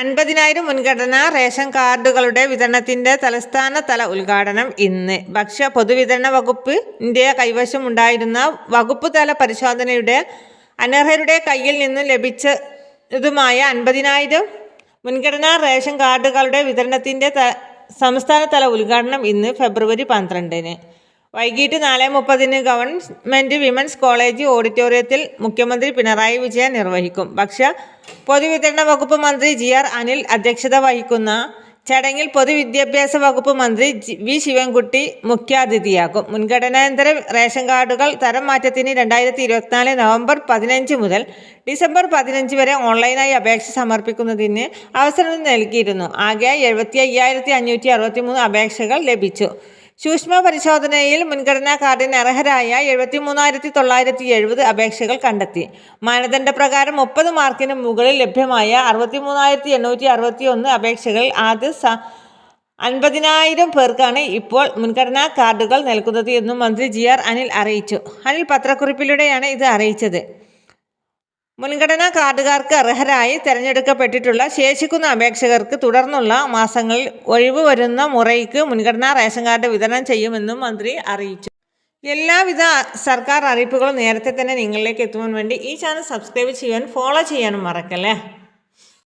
അൻപതിനായിരം മുൻഗണന റേഷൻ കാർഡുകളുടെ വിതരണത്തിന്റെ തലസ്ഥാന തല ഉദ്ഘാടനം ഇന്ന്. ഭക്ഷ്യ പൊതുവിതരണ വകുപ്പ് ഇന്ത്യ കൈവശമുണ്ടായിരുന്ന വകുപ്പ് തല പരിശോധനയുടെ അനർഹരുടെ കയ്യിൽ നിന്നും ലഭിച്ചതുമായ അൻപതിനായിരം മുൻഗണനാ റേഷൻ കാർഡുകളുടെ വിതരണത്തിന്റെ സംസ്ഥാനതല ഉദ്ഘാടനം ഇന്ന് ഫെബ്രുവരി പന്ത്രണ്ടിന്. വൈകിട്ട് നാല് മുപ്പതിന് ഗവൺമെന്റ് വിമൻസ് കോളേജ് ഓഡിറ്റോറിയത്തിൽ മുഖ്യമന്ത്രി പിണറായി വിജയൻ നിർവഹിക്കും. ഭക്ഷ്യ പൊതുവിതരണ വകുപ്പ് മന്ത്രി ജി ആർ അനിൽ അധ്യക്ഷത വഹിക്കുന്ന ചടങ്ങിൽ പൊതുവിദ്യാഭ്യാസ വകുപ്പ് മന്ത്രി വി ശിവൻകുട്ടി മുഖ്യാതിഥിയാകും. മുൻഗണനാന്തര റേഷൻ കാർഡുകൾ തരം മാറ്റത്തിന് രണ്ടായിരത്തി ഇരുപത്തിനാല് നവംബർ പതിനഞ്ച് മുതൽ ഡിസംബർ പതിനഞ്ച് വരെ ഓൺലൈനായി അപേക്ഷ സമർപ്പിക്കുന്നതിന് അവസരം നൽകിയിരുന്നു. ആകെ എഴുപത്തി അയ്യായിരത്തി അഞ്ഞൂറ്റി അറുപത്തി മൂന്ന് അപേക്ഷകൾ ലഭിച്ചു. സൂക്ഷ്മ പരിശോധനയിൽ മുൻഗണനാ കാർഡിന് അർഹരായ എഴുപത്തി മൂന്നായിരത്തി തൊള്ളായിരത്തി എഴുപത് അപേക്ഷകൾ കണ്ടെത്തി. മാനദണ്ഡപ്രകാരം മുപ്പത് മാർക്കിന് മുകളിൽ ലഭ്യമായ അറുപത്തി മൂന്നായിരത്തി എണ്ണൂറ്റി അറുപത്തി ഒന്ന് അപേക്ഷകൾ ആദ്യ സ അൻപതിനായിരം പേർക്കാണ് ഇപ്പോൾ മുൻഗണനാ കാർഡുകൾ നൽകുന്നത് എന്നും മന്ത്രി ജി ആർ അനിൽ അറിയിച്ചു. അനിൽ പത്രക്കുറിപ്പിലൂടെയാണ് ഇത് അറിയിച്ചത്. മുൻഗണനാ കാർഡുകാർക്ക് അർഹരായി തിരഞ്ഞെടുക്കപ്പെട്ടിട്ടുള്ള ശേഷിക്കുന്ന അപേക്ഷകർക്ക് തുടർന്നുള്ള മാസങ്ങളിൽ ഒഴിവ് വരുന്ന മുറയ്ക്ക് മുൻഗണനാ റേഷൻ കാർഡ് വിതരണം ചെയ്യുമെന്നും മന്ത്രി അറിയിച്ചു. എല്ലാവിധ സർക്കാർ അറിയിപ്പുകളും നേരത്തെ തന്നെ നിങ്ങളിലേക്ക് എത്തുവാൻ വേണ്ടി ഈ ചാനൽ സബ്സ്ക്രൈബ് ചെയ്യാൻ ഫോളോ ചെയ്യാനും മറക്കല്ലേ?